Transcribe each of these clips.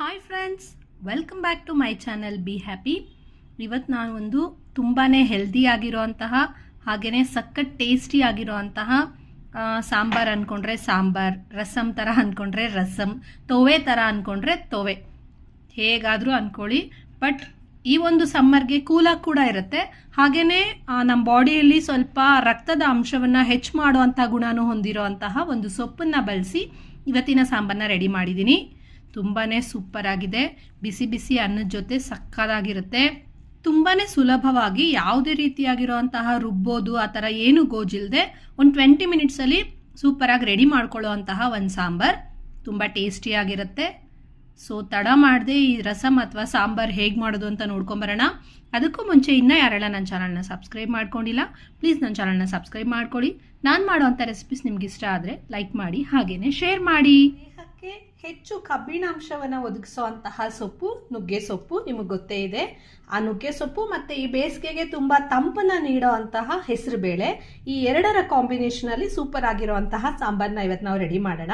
Hi friends welcome back to my channel be happy ಇವತ್ತು ನಾನು ಒಂದು ತುಂಬಾ ಹೆಲ್ದಿ ಆಗಿರೋಂತಹ ಹಾಗೆಯೇ ಸಕ್ಕತ್ ಟೇಸ್ಟಿ ಆಗಿರೋಂತಹ ಸಾಂಬಾರ್ ಅಂದ್ಕೊಂಡ್ರೆ ಸಾಂಬಾರ್ ರಸಮ್ ಥರ ಅಂದ್ಕೊಂಡ್ರೆ ರಸಮ್ ತೋವೆ ಥರ ಅಂದ್ಕೊಂಡ್ರೆ ತೋವೆ. ಹೇಗಾದರೂ ಅಂದ್ಕೊಳ್ಳಿ ಬಟ್ ಈ ಒಂದು ಸಮ್ಮರ್ಗೆ ಕೂಲಾಗಿ ಕೂಡ ಇರುತ್ತೆ. ಹಾಗೆಯೇ ನಮ್ಮ ಬಾಡಿಯಲ್ಲಿ ಸ್ವಲ್ಪ ರಕ್ತದ ಅಂಶವನ್ನು ಹೆಚ್ಚು ಮಾಡುವಂಥ ಗುಣನೂ ಹೊಂದಿರುವಂತಹ ಒಂದು ಸೊಪ್ಪನ್ನು ಬಳಸಿ ಇವತ್ತಿನ ಸಾಂಬಾರನ್ನ ರೆಡಿ ಮಾಡಿದ್ದೀನಿ ತುಂಬಾ ಸೂಪರಾಗಿದೆ ಬಿಸಿ ಬಿಸಿ ಅನ್ನದ ಜೊತೆ ಸಕ್ಕದಾಗಿರುತ್ತೆ. ತುಂಬಾ ಸುಲಭವಾಗಿ ಯಾವುದೇ ರೀತಿಯಾಗಿರುವಂತಹ ರುಬ್ಬೋದು, ಆ ಥರ ಏನು ಗೋಜಿಲ್ಲದೆ ಒಂದು ಟ್ವೆಂಟಿ ಮಿನಿಟ್ಸಲ್ಲಿ ಸೂಪರಾಗಿ ರೆಡಿ ಮಾಡ್ಕೊಳ್ಳೋ ಅಂತಹ ಒಂದು ಸಾಂಬಾರ್. ತುಂಬ ಟೇಸ್ಟಿಯಾಗಿರುತ್ತೆ ಸೊ ತಡ ಮಾಡದೆ ಈ ರಸಮ್ ಅಥವಾ ಸಾಂಬಾರ್ ಹೇಗೆ ಮಾಡೋದು ಅಂತ ನೋಡ್ಕೊಂಬರೋಣ. ಅದಕ್ಕೂ ಮುಂಚೆ ಇನ್ನೂ ಯಾರೆಲ್ಲ ನನ್ನ ಚಾನಲ್ನ ಸಬ್ಸ್ಕ್ರೈಬ್ ಮಾಡ್ಕೊಂಡಿಲ್ಲ ಪ್ಲೀಸ್ ನನ್ನ ಚಾನಲ್ನ ಸಬ್ಸ್ಕ್ರೈಬ್ ಮಾಡ್ಕೊಳ್ಳಿ. ನಾನು ಮಾಡೋವಂಥ ರೆಸಿಪೀಸ್ ನಿಮ್ಗೆ ಇಷ್ಟ ಆದರೆ ಲೈಕ್ ಮಾಡಿ ಹಾಗೆಯೇ ಶೇರ್ ಮಾಡಿ. ಹೆಚ್ಚು ಕಬ್ಬಿಣಾಂಶವನ್ನು ಒದಗಿಸುವಂತಹ ಸೊಪ್ಪು, ನುಗ್ಗೆ ಸೊಪ್ಪು ನಿಮಗೆ ಗೊತ್ತೇ ಇದೆ. ಆ ನುಗ್ಗೆ ಸೊಪ್ಪು ಮತ್ತು ಈ ಬೇಸಿಗೆಗೆ ತುಂಬ ತಂಪನ್ನು ಹೆಸರು ಬೇಳೆ ಈ ಎರಡರ ಕಾಂಬಿನೇಷನಲ್ಲಿ ಸೂಪರ್ ಆಗಿರುವಂತಹ ಸಾಂಬಾರನ್ನ ಇವತ್ತು ನಾವು ರೆಡಿ ಮಾಡೋಣ.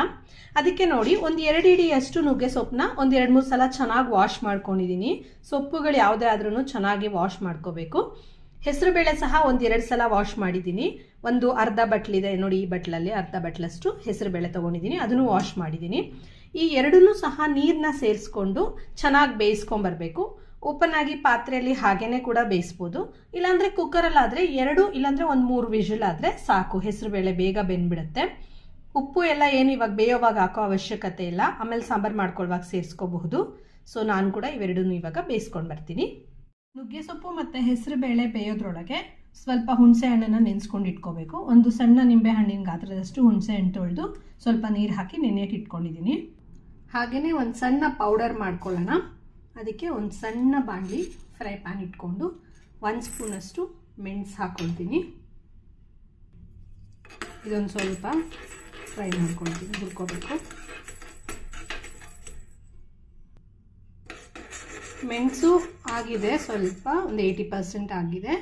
ಅದಕ್ಕೆ ನೋಡಿ, ಒಂದು ಎರಡು ಇಡಿಯಷ್ಟು ನುಗ್ಗೆ ಸೊಪ್ಪನ್ನ ಒಂದು ಎರಡು ಮೂರು ಸಲ ಚೆನ್ನಾಗಿ ವಾಶ್ ಮಾಡ್ಕೊಂಡಿದ್ದೀನಿ ಸೊಪ್ಪುಗಳು ಯಾವುದೇ ಆದ್ರೂ ಚೆನ್ನಾಗಿ ವಾಶ್ ಮಾಡ್ಕೋಬೇಕು. ಹೆಸರುಬೇಳೆ ಸಹ ಒಂದು ಎರಡು ಸಲ ವಾಶ್ ಮಾಡಿದ್ದೀನಿ. ಒಂದು ಅರ್ಧ ಬಟ್ಲಿದೆ ನೋಡಿ, ಈ ಬಟ್ಲಲ್ಲಿ ಅರ್ಧ ಬಟ್ಲಷ್ಟು ಹೆಸರುಬೇಳೆ ತೊಗೊಂಡಿದ್ದೀನಿ. ಅದನ್ನು ವಾಶ್ ಮಾಡಿದ್ದೀನಿ. ಈ ಎರಡನ್ನೂ ಸಹ ನೀರನ್ನ ಸೇರಿಸ್ಕೊಂಡು ಚೆನ್ನಾಗಿ ಬೇಯಿಸ್ಕೊಂಬರ್ಬೇಕು ಓಪನ್ ಆಗಿ ಪಾತ್ರೆಯಲ್ಲಿ ಹಾಗೇನೆ ಕೂಡ ಬೇಯಿಸ್ಬೋದು. ಇಲ್ಲಾಂದರೆ ಕುಕ್ಕರಲ್ಲಾದರೆ ಎರಡು, ಇಲ್ಲಾಂದರೆ ಒಂದು ಮೂರು ವಿಷಲ್ ಆದರೆ ಸಾಕು. ಹೆಸರುಬೇಳೆ ಬೇಗ ಬೆಂದ್ಬಿಡುತ್ತೆ. ಉಪ್ಪು ಎಲ್ಲ ಏನು ಇವಾಗ ಬೇಯೋವಾಗ ಹಾಕೋ ಅವಶ್ಯಕತೆ ಇಲ್ಲ. ಆಮೇಲೆ ಸಾಂಬಾರು ಮಾಡ್ಕೊಳ್ಳುವಾಗ ಸೇರಿಸ್ಕೋಬಹುದು. ಸೊ ನಾನು ಕೂಡ ಇವೆರಡೂ ಇವಾಗ ಬೇಯಿಸ್ಕೊಂಡು ಬರ್ತೀನಿ. ನುಗ್ಗೆ ಸೊಪ್ಪು ಮತ್ತು ಹೆಸರು ಬೇಳೆ ಬೇಯೋದ್ರೊಳಗೆ ಸ್ವಲ್ಪ ಹುಣಸೆ ಹಣ್ಣನ್ನು ನೆನೆಸ್ಕೊಂಡು ಇಟ್ಕೋಬೇಕು. ಒಂದು ಸಣ್ಣ ನಿಂಬೆ ಹಣ್ಣಿನ ಗಾತ್ರದಷ್ಟು ಹುಣಸೆ ಹಣ್ಣು ತೊಳೆದು ಸ್ವಲ್ಪ ನೀರು ಹಾಕಿ ನೆನೆಯಕ್ಕೆ ಇಟ್ಕೊಂಡಿದ್ದೀನಿ. ಹಾಗೆಯೇ ಒಂದು ಸಣ್ಣ ಪೌಡರ್ ಮಾಡ್ಕೊಳ್ಳೋಣ. ಅದಕ್ಕೆ ಒಂದು ಸಣ್ಣ ಬಾಣಲಿ ಫ್ರೈ ಪ್ಯಾನ್ ಇಟ್ಕೊಂಡು ಒಂದು ಸ್ಪೂನಷ್ಟು ಮೆಣಸು ಹಾಕ್ಕೊಳ್ತೀನಿ ಇದೊಂದು ಸ್ವಲ್ಪ ಫ್ರೈ ಮಾಡ್ಕೊಳ್ತೀನಿ, ಹುರ್ಕೋಬೇಕು. ಮೆಣಸು ಆಗಿದೆ ಸ್ವಲ್ಪ, ಒಂದು ಏಯ್ಟಿ ಪರ್ಸೆಂಟ್ ಆಗಿದೆ.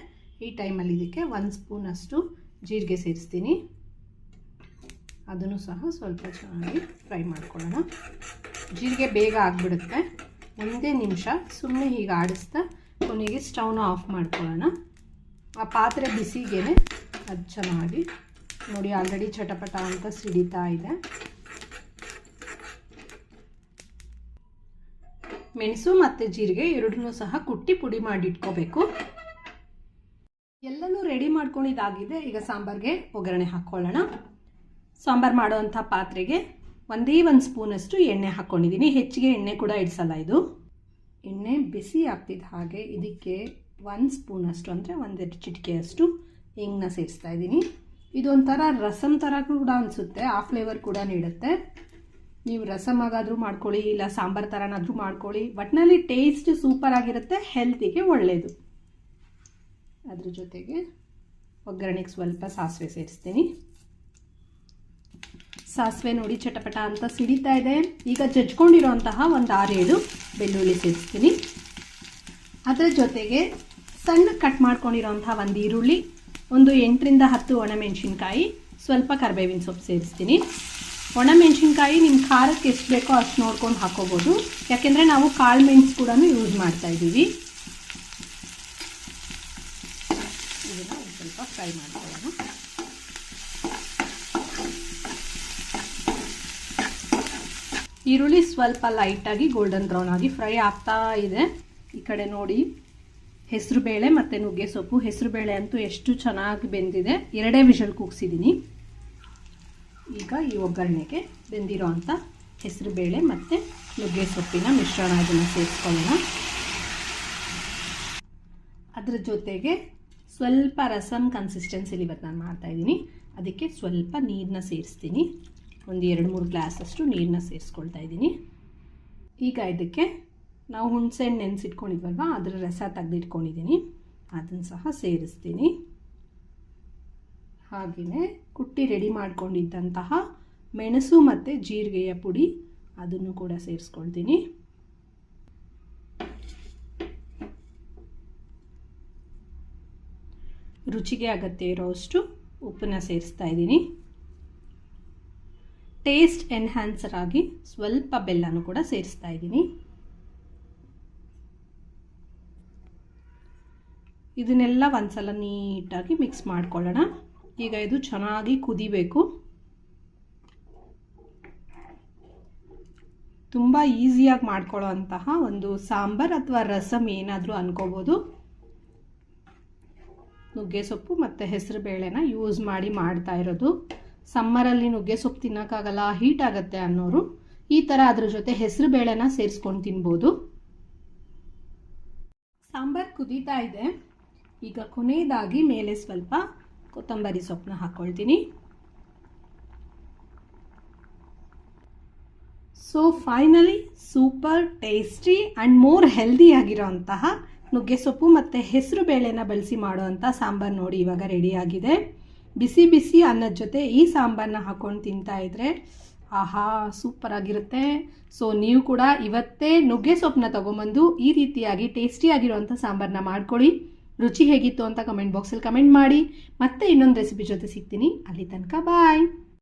ಈ ಟೈಮಲ್ಲಿ ಇದಕ್ಕೆ ಒಂದು ಸ್ಪೂನಷ್ಟು ಜೀರಿಗೆ ಸೇರಿಸ್ತೀನಿ. ಅದನ್ನು ಸಹ ಸ್ವಲ್ಪ ಚೆನ್ನಾಗಿ ಫ್ರೈ ಮಾಡ್ಕೊಳ್ಳೋಣ. ಜೀರಿಗೆ ಬೇಗ ಆಗಿಬಿಡುತ್ತೆ. ಒಂದೇ ನಿಮಿಷ ಸುಮ್ಮನೆ ಹೀಗೆ ಆಡಿಸ್ತಾ ಕೊನೆಗೆ ಸ್ಟವ್ನ ಆಫ್ ಮಾಡ್ಕೊಳ್ಳೋಣ. ಆ ಪಾತ್ರೆ ಬಿಸಿಗೆ ಅದು ಚೆನ್ನಾಗಿ ನೋಡಿ ಆಲ್ರೆಡಿ ಚಟಪಟ ಅಂತ ಸಿಡಿತಾ ಇದೆ. ಮೆಣಸು ಮತ್ತು ಜೀರಿಗೆ ಎರಡನ್ನೂ ಸಹ ಕುಟ್ಟಿ ಪುಡಿ ಮಾಡಿ ಇಟ್ಕೋಬೇಕು. ಎಲ್ಲನೂ ರೆಡಿ ಮಾಡ್ಕೊಂಡಿದ್ದಾಗಿದೆ ಈಗ ಸಾಂಬಾರ್ಗೆ ಒಗ್ಗರಣೆ ಹಾಕ್ಕೊಳ್ಳೋಣ ಸಾಂಬಾರು ಮಾಡುವಂಥ ಪಾತ್ರೆಗೆ ಒಂದೇ ಒಂದು ಸ್ಪೂನಷ್ಟು ಎಣ್ಣೆ ಹಾಕ್ಕೊಂಡಿದ್ದೀನಿ ಹೆಚ್ಚಿಗೆ ಎಣ್ಣೆ ಕೂಡ ಇಡಿಸಲ್ಲ ಇದು. ಎಣ್ಣೆ ಬಿಸಿ ಆಗ್ತಿದ್ದ ಹಾಗೆ ಇದಕ್ಕೆ ಒಂದು ಸ್ಪೂನಷ್ಟು ಅಂದರೆ ಒಂದೆರಡು ಚಿಟಿಕೆಯಷ್ಟು ಹಿಂಗನ್ನ ಸೇರಿಸ್ತಾ ಇದ್ದೀನಿ. ಇದೊಂಥರ ರಸಮ್ ಥರ ಕೂಡ ಅನಿಸುತ್ತೆ. ಆ ಫ್ಲೇವರ್ ಕೂಡ ನೀಡುತ್ತೆ. ನೀವು ರಸಮ್ ಆಗಾದರೂ ಮಾಡ್ಕೊಳ್ಳಿ, ಇಲ್ಲ ಸಾಂಬಾರು ಥರನಾದರೂ ಮಾಡ್ಕೊಳ್ಳಿ. ಒಟ್ಟಿನಲ್ಲಿ ಟೇಸ್ಟ್ ಸೂಪರ್ ಆಗಿರುತ್ತೆ ಹೆಲ್ತಿಗೆ ಒಳ್ಳೆಯದು ಅದ್ರ ಜೊತೆಗೆ ಒಗ್ಗರಣೆಗೆ ಸ್ವಲ್ಪ ಸಾಸಿವೆ ಸೇರಿಸ್ತೀನಿ. ಸಾಸಿವೆ ನೋಡಿ ಚಟಪಟ ಅಂತ ಸಿಡಿತಾ ಇದೆ. ಈಗ ಜಜ್ಕೊಂಡಿರೋಂತಹ ಒಂದು ಆರೇಳು ಬೆಳ್ಳುಳ್ಳಿ ಸೇರಿಸ್ತೀನಿ. ಅದರ ಜೊತೆಗೆ ಸಣ್ಣ ಕಟ್ ಮಾಡ್ಕೊಂಡಿರೋಂಥ ಒಂದು ಈರುಳ್ಳಿ, ಒಂದು ಎಂಟರಿಂದ ಹತ್ತು ಒಣಮೆಣಸಿನ್ಕಾಯಿ ಸ್ವಲ್ಪ ಕರ್ಬೇವಿನ ಸೊಪ್ಪು ಸೇರಿಸ್ತೀನಿ. ಒಣಮೆಣಸಿನ್ಕಾಯಿ ನಿಮ್ಮ ಖಾರಕ್ಕೆ ಎಷ್ಟು ಬೇಕೋ ಅಷ್ಟು ನೋಡ್ಕೊಂಡು ಹಾಕೋಬೋದು. ಯಾಕೆಂದರೆ ನಾವು ಕಾಳು ಮೆಣಸು ಕೂಡ ಯೂಸ್ ಮಾಡ್ತಾ ಇದ್ದೀವಿ. ಇದನ್ನು ಸ್ವಲ್ಪ ಫ್ರೈ ಮಾಡ್ಕೊಳ್ಳೋಣ. ಈರುಳ್ಳಿ ಸ್ವಲ್ಪ ಲೈಟಾಗಿ ಗೋಲ್ಡನ್ ಬ್ರೌನ್ ಆಗಿ ಫ್ರೈ ಆಗ್ತಾ ಇದೆ. ಈ ಕಡೆ ನೋಡಿ, ಹೆಸರು ಬೇಳೆ ಮತ್ತು ನುಗ್ಗೆ ಸೊಪ್ಪು. ಹೆಸರು ಬೇಳೆ ಅಂತೂ ಎಷ್ಟು ಚೆನ್ನಾಗಿ ಬೆಂದಿದೆ. ಎರಡೇ ವಿಷಲ್ ಕೂಗಿಸಿದ್ದೀನಿ ಈಗ ಈ ಒಗ್ಗರಣೆಗೆ ಬೆಂದಿರೋ ಅಂಥ ಹೆಸರು ಬೇಳೆ ಮತ್ತು ನುಗ್ಗೆ ಸೊಪ್ಪಿನ ಮಿಶ್ರಣ ಅದನ್ನು ಸೇರಿಸ್ಕೊಳ್ಳೋಣ. ಅದರ ಜೊತೆಗೆ ಸ್ವಲ್ಪ ರಸಮ್ ಕನ್ಸಿಸ್ಟೆನ್ಸಿಲಿ ಇವತ್ತು ನಾನು ಮಾಡ್ತಾಯಿದ್ದೀನಿ ಅದಕ್ಕೆ ಸ್ವಲ್ಪ ನೀರನ್ನ ಸೇರಿಸ್ತೀನಿ. ಒಂದು ಎರಡು ಮೂರು ಗ್ಲಾಸಷ್ಟು ನೀರನ್ನ ಸೇರಿಸ್ಕೊಳ್ತಾ ಇದ್ದೀನಿ. ಈಗ ಇದಕ್ಕೆ ನಾವು ಹುಣಸೆಹಣ್ಣು ನೆನೆಸಿಟ್ಕೊಂಡಿದ್ವಲ್ವ, ಅದರ ರಸ ತೆಗೆದಿಟ್ಕೊಂಡಿದ್ದೀನಿ. ಅದನ್ನು ಸಹ ಸೇರಿಸ್ತೀನಿ. ಹಾಗೆಯೇ ಕುಟ್ಟಿ ರೆಡಿ ಮಾಡ್ಕೊಂಡಿದ್ದಂತಹ ಮೆಣಸು ಮತ್ತು ಜೀರಿಗೆಯ ಪುಡಿ ಅದನ್ನು ಕೂಡ ಸೇರಿಸ್ಕೊಳ್ತೀನಿ. ರುಚಿಗೆ ಅಗತ್ಯ ಇರೋಷ್ಟು ಉಪ್ಪನ್ನ ಸೇರಿಸ್ತಾ ಇದ್ದೀನಿ. ಟೇಸ್ಟ್ ಎನ್ಹ್ಯಾನ್ಸರ್ ಆಗಿ ಸ್ವಲ್ಪ ಬೆಲ್ಲನೂ ಕೂಡ ಸೇರಿಸ್ತಾ ಇದ್ದೀನಿ. ಇದನ್ನೆಲ್ಲ ಒಂದ್ಸಲ ನೀಟಾಗಿ ಮಿಕ್ಸ್ ಮಾಡ್ಕೊಳ್ಳೋಣ. ಈಗ ಇದು ಚೆನ್ನಾಗಿ ಕುದಿಬೇಕು. ತುಂಬ ಈಸಿಯಾಗಿ ಮಾಡ್ಕೊಳ್ಳೋ ಅಂತಹ ಒಂದು ಸಾಂಬಾರ್ ಅಥವಾ ರಸಮ್ ಏನಾದರೂ ಅನ್ಕೋಬೋದು. ನುಗ್ಗೆ ಸೊಪ್ಪು ಮತ್ತು ಹೆಸರು ಬೇಳೆನ ಯೂಸ್ ಮಾಡಿ ಮಾಡ್ತಾ ಇರೋದು. ಸಮ್ಮರಲ್ಲಿ ನುಗ್ಗೆ ಸೊಪ್ಪು ತಿನ್ನೋಕ್ಕಾಗಲ್ಲ ಹೀಟ್ ಆಗುತ್ತೆ ಅನ್ನೋರು ಈ ಥರ ಅದ್ರ ಜೊತೆ ಹೆಸರು ಬೇಳೆನ ಸೇರಿಸ್ಕೊಂಡು ತಿನ್ಬೋದು. ಸಾಂಬಾರ್ ಕುದೀತಾ ಇದೆ. ಈಗ ಕೊನೆಯದಾಗಿ ಮೇಲೆ ಸ್ವಲ್ಪ ಕೊತ್ತಂಬರಿ ಸೊಪ್ಪನ್ನ ಹಾಕ್ಕೊಳ್ತೀನಿ so finally super tasty and more healthy ಆಗಿರೋಂತಹ ನುಗ್ಗೆ ಸೊಪ್ಪು ಮತ್ತು ಹೆಸರು ಬೇಳೆನ ಬಳಸಿ ಮಾಡುವಂಥ ಸಾಂಬಾರು ನೋಡಿ ಇವಾಗ ರೆಡಿಯಾಗಿದೆ ಬಿಸಿ ಬಿಸಿ ಅನ್ನದ ಜೊತೆ ಈ ಸಾಂಬಾರನ್ನ ಹಾಕ್ಕೊಂಡು ತಿಂತಾ ಇದ್ರೆ ಆಹಾ ಸೂಪರ್ ಆಗಿರುತ್ತೆ. ಸೊ ನೀವು ಕೂಡ ಇವತ್ತೇ ನುಗ್ಗೆ ಸೊಪ್ಪನ್ನ ತೊಗೊಂಬಂದು ಈ ರೀತಿಯಾಗಿ ಟೇಸ್ಟಿಯಾಗಿರುವಂಥ ಸಾಂಬಾರನ್ನ ಮಾಡ್ಕೊಳ್ಳಿ. ರುಚಿ ಹೇಗಿತ್ತು ಅಂತ ಕಮೆಂಟ್ ಬಾಕ್ಸಲ್ಲಿ ಕಮೆಂಟ್ ಮಾಡಿ, ಮತ್ತೆ ಇನ್ನೊಂದು ರೆಸಿಪಿ ಜೊತೆ ಸಿಗ್ತೀನಿ. ಅಲ್ಲಿ ತನಕ ಬಾಯ್